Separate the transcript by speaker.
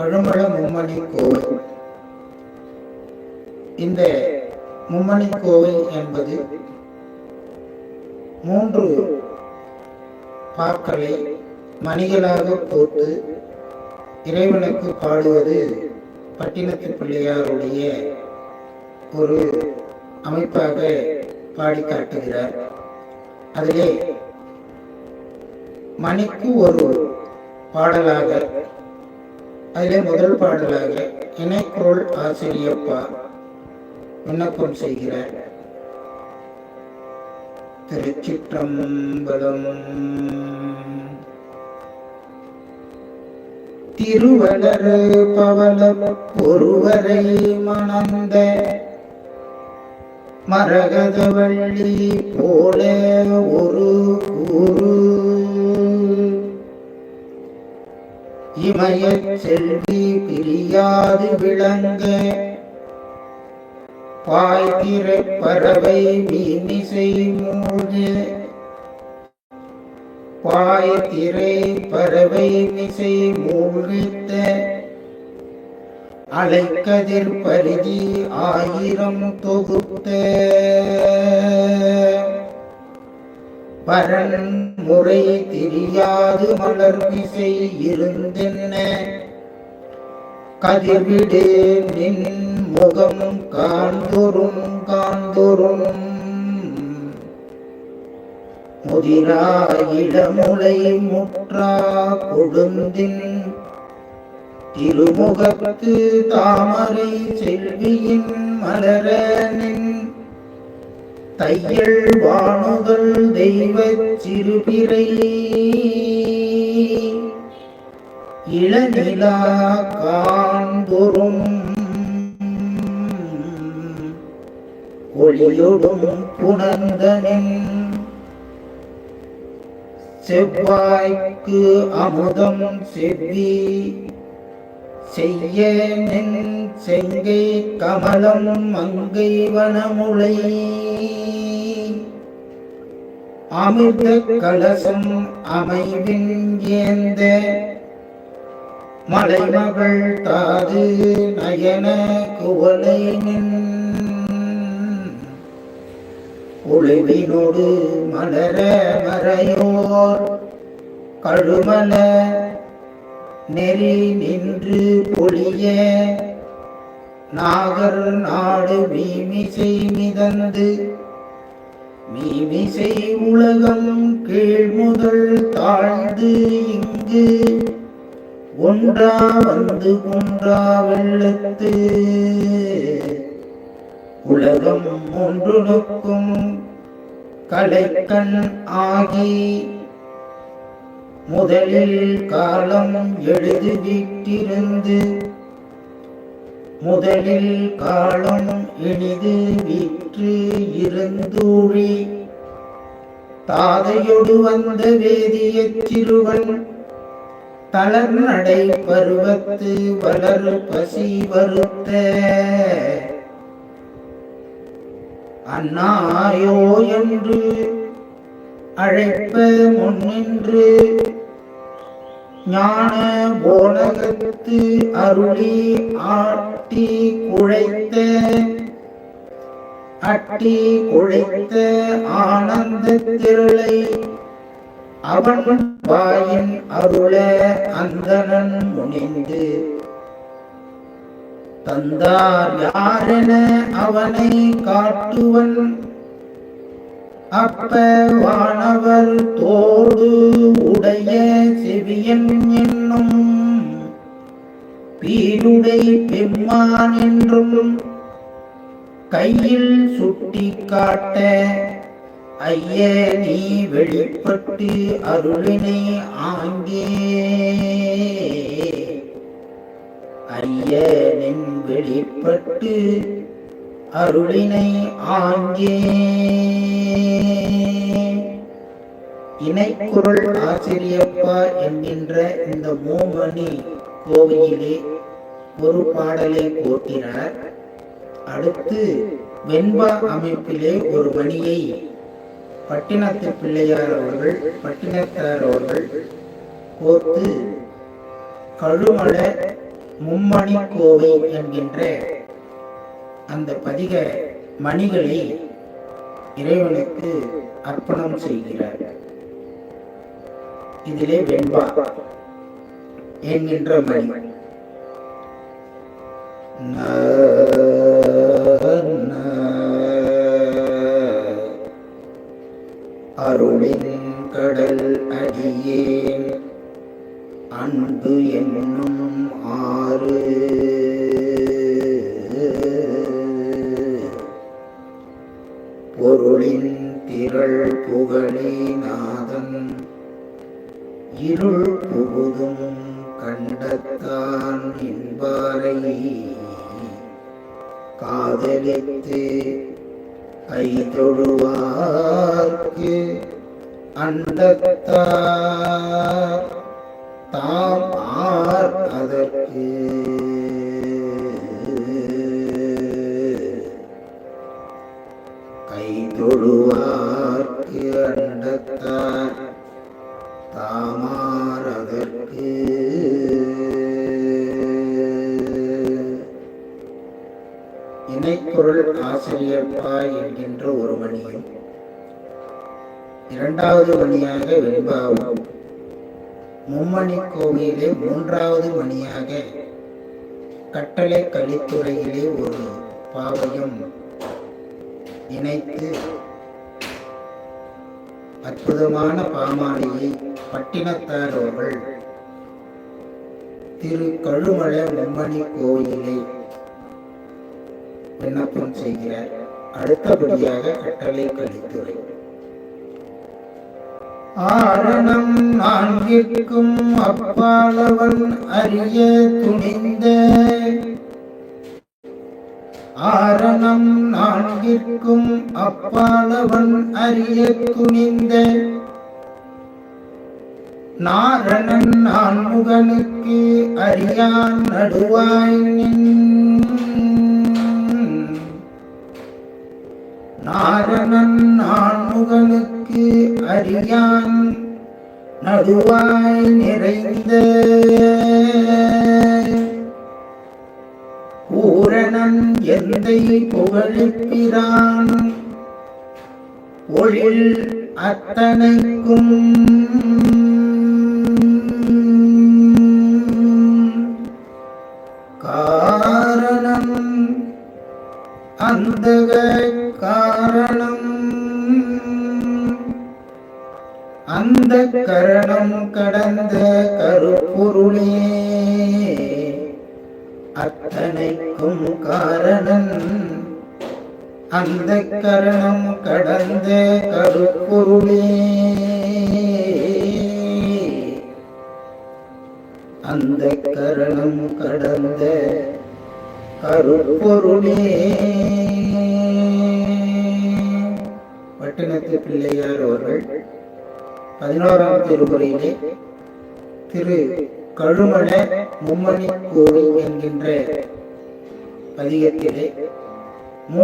Speaker 1: கழுமல மும்மணி கோவில். இந்த மும்மணி கோவில் என்பது மூன்று பாக்களை மணிகளாக போட்டு இறைவனுக்கு பாடுவது பட்டினத்து பிள்ளையாருடைய ஒரு அமைப்பாக பாடி காட்டுகிறார். அதிலே மணிக்கு ஒரு பாடலாக அதிலே முதல் பாடலாக இணைக்குரல் ஆசிரியப்பா விண்ணப்பம் செய்கிறார். திருச்சிற்றம்பலம் திருவளர் பவள ஒருவரை மணந்த மரகதவள்ளி போல ஒரு குரு இமய செல்வி பிரியாது விளங்க. பாய்கிற பறவை மீனிசை மூழ்க. பாய்திரை பறவை மிசை மூழ்கித்த. அலைக்கதிர் பருதி ஆயிரம் தொகுத்த. பரன் முறை தெரியாது மலர் மிசை இருந்தென்ன. கதிர்விடு நின் முகம் காண்தொரும் காண்தொரும் முதிரா இளமுலை முற்றா கொடுந்தின் திருமுகத்து தாமரை செல்வியின் மலரனின் தையல் வாணுதல் தெய்வச் சிறுபிரை இளநிலா காண்பொரும் ஒளியொடும் புணர்ந்தனின் செவ்வாய்க்கு அமுதம் செவ்வி செய்ய நின் செங்கை கமலம் மங்கை வனமுளை அமிர்த கலசம் அமைவின் ஏந்த மலைமகள் தாது நயன குவலை நின் ஒளிவினோடு மலர மறையோர் கழுமல நெறி நின்று பொழிய நாகர் நாடு மீமிசை மிதந்து மீமிசை உலகம் கீழ் முதல் தாழ்ந்து இங்கு ஒன்றா வந்து குன்றா வெள்ளத்து. உலகம் ஒன்றுக்கும் கலைக்கண் ஆகி. முதலில் காலம் எழுதுவிட்டிருந்து முதலில் காலம் இனிது வீற்று இருந்தூழி. தாதையொடு வந்த வேதிய சிறுவன் தளர்நடை பருவத்து வளர் பசி வருத்த. அண்ணாயோ என்று அழைப்ப முன்னின்று ஞான போலகத்து அருளி ஆட்டி குழைத்த. அட்டி குழைத்த ஆனந்த திருளை அவன் வாயின் அருளே அந்தனன் முனிந்து. தந்தார் யாரென அவனை காட்டுவன்? அப்ப வானவர் தோடு உடைய செவியன் என்னும். பீருடை பெம்மான் என்றும் கையில் சுட்டி காட்ட ஐய நீ வெளிப்பட்டு அருளினை ஆங்கே. ஐயனின் வெளிப்பட்டு அருளினை ஆங்கே. இணைக்குரல் ஆசிரியப்பா என்கின்ற இந்த மூமணி கோவிலிலே ஒரு பாடலை போட்டினார் அடுத்து வெண்பா அமைப்பிலே ஒரு மணியை பட்டினத்து பிள்ளையார் அவர்கள் பட்டினத்தார் அவர்கள் கோர்த்து கழுமல மும்மணி கோவை என்கின்ற அந்த பதிக மணிகளை இறைவனுக்கு அர்ப்பணம் செய்கிறார். இதிலே வெண்பா என்கின்ற மணி. அருளின் கடல் அடியேன். அன்பு என்னும் ஆறு. பொருளின் திரள் புகழே நாதன். இருள் புகுதும் கண்டத்தான் என்பாரை காதலித்து கைதொழுவார்க்கு அண்டத்தார். தாம் ஆர் அதற்கு. கைதொழுவார்க்கு அண்டத்தார். தாமார் அதற்கு. இணைக்குரல் ஆசிரியப்பா என்கின்ற ஒரு மணியும் இரண்டாவது வணியாக வெண்பாவும் மும்மணி கோவிலே மூன்றாவது மணியாக கட்டளை கலித்துறையிலே ஒரு பாவையும் இணைத்து அற்புதமான பாமாலையை பட்டினத்தார் அவர்கள் திரு கழுமலை மும்மணி கோயிலை விண்ணப்பம் செய்கிறார் அடுத்தபடியாக கட்டளை கலித்துறை ஆரணம் நான்கிற்கும் அப்பாலவன் அறிய துணிந்த. ஆரணம் நான்கிற்கும் அப்பாலவன் அறிய துணிந்த. நாரணன் நான்முகனுக்கு அறியான் நடுவாய் நின். நாரணன் ஆண்முகனுக்கு அறியான் நடுவாய் நிறைந்த பூரணன் எந்தை புகழிப்பிரான்? ஒழில் அத்தனைக்கும் காரணம் அந்த காரணம். அந்த கரணம் கடந்த கருப்பொருளே. அத்தனைக்கும் காரணன் அந்த கரணம் கடந்த கருப்பொருளே. அந்த கரணம் கடந்த கருப்பொருளே. பிள்ளையார் அவர்கள் பதினோராம் திருமுறையிலே திரு கழுமண மும்மணி கோவில் என்கின்ற பதிகத்திலே